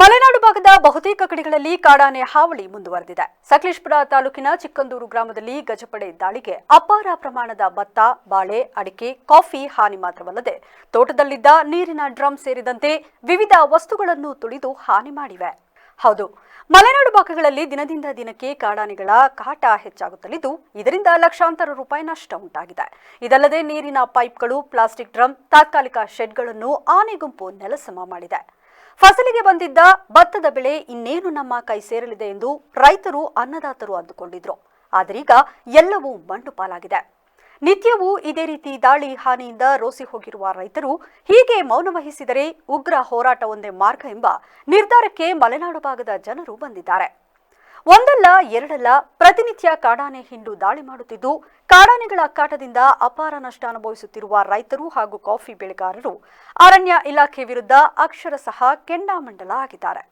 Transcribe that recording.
ಮಲೆನಾಡು ಭಾಗದ ಬಹುತೇಕ ಕಡೆಗಳಲ್ಲಿ ಕಾಡಾನೆ ಹಾವಳಿ ಮುಂದುವರೆದಿದೆ. ಸಕಲೇಶ್ಪುರ ತಾಲೂಕಿನ ಚಿಕ್ಕಂದೂರು ಗ್ರಾಮದಲ್ಲಿ ಗಜಪಡೆ ದಾಳಿಗೆ ಅಪಾರ ಪ್ರಮಾಣದ ಭತ್ತ, ಬಾಳೆ, ಅಡಿಕೆ, ಕಾಫಿ ಹಾನಿ ಮಾತ್ರವಲ್ಲದೆ ತೋಟದಲ್ಲಿದ್ದ ನೀರಿನ ಡ್ರಮ್ ಸೇರಿದಂತೆ ವಿವಿಧ ವಸ್ತುಗಳನ್ನು ತುಳಿದು ಹಾನಿ ಮಾಡಿವೆ. ಹೌದು, ಮಲೆನಾಡು ಭಾಗಗಳಲ್ಲಿ ದಿನದಿಂದ ದಿನಕ್ಕೆ ಕಾಡಾನೆಗಳ ಕಾಟ ಹೆಚ್ಚಾಗುತ್ತಲಿದ್ದು, ಇದರಿಂದ ಲಕ್ಷಾಂತರ ರೂಪಾಯಿ ನಷ್ಟ ಉಂಟಾಗಿದೆ. ಇದಲ್ಲದೆ ನೀರಿನ ಪೈಪ್ಗಳು, ಪ್ಲಾಸ್ಟಿಕ್ ಡ್ರಮ್, ತಾತ್ಕಾಲಿಕ ಶೆಡ್ಗಳನ್ನು ಆನೆ ಗುಂಪು ನೆಲಸಮ ಮಾಡಿದೆ. ಫಸಲಿಗೆ ಬಂದಿದ್ದ ಭತ್ತದ ಬೆಳೆ ಇನ್ನೇನು ನಮ್ಮ ಕೈ ಸೇರಲಿದೆ ಎಂದು ರೈತರು ಅನ್ನದಾತರು ಅಂದುಕೊಂಡಿದ್ರು. ಆದರೀಗ ಎಲ್ಲವೂ ಮಂಡುಪಾಲಾಗಿದೆ ಪಾಲಾಗಿದೆ. ನಿತ್ಯವೂ ಇದೇ ರೀತಿ ದಾಳಿ ಹಾನಿಯಿಂದ ರೋಸಿ ಹೋಗಿರುವ ರೈತರು ಹೀಗೆ ಮೌನ ವಹಿಸಿದರೆ ಉಗ್ರ ಒಂದೇ ಮಾರ್ಗ ಎಂಬ ನಿರ್ಧಾರಕ್ಕೆ ಮಲೆನಾಡು ಭಾಗದ ಜನರು ಬಂದಿದ್ದಾರೆ. ಒಂದಲ್ಲ, ಎರಡಲ್ಲ ಪ್ರತಿನಿತ್ಯ ಕಾಡಾನೆ ಹಿಂಡು ದಾಳಿ ಮಾಡುತ್ತಿದ್ದು, ಕಾಡಾನೆಗಳ ಅಕ್ಕಾಟದಿಂದ ಅಪಾರ ನಷ್ಟ ಅನುಭವಿಸುತ್ತಿರುವ ರೈತರು ಹಾಗೂ ಕಾಫಿ ಬೆಳೆಗಾರರು ಅರಣ್ಯ ಇಲಾಖೆ ವಿರುದ್ಧ ಅಕ್ಷರಶಃ ಕೆಂಡಾಮಂಡಲ ಆಗಿದ್ದಾರೆ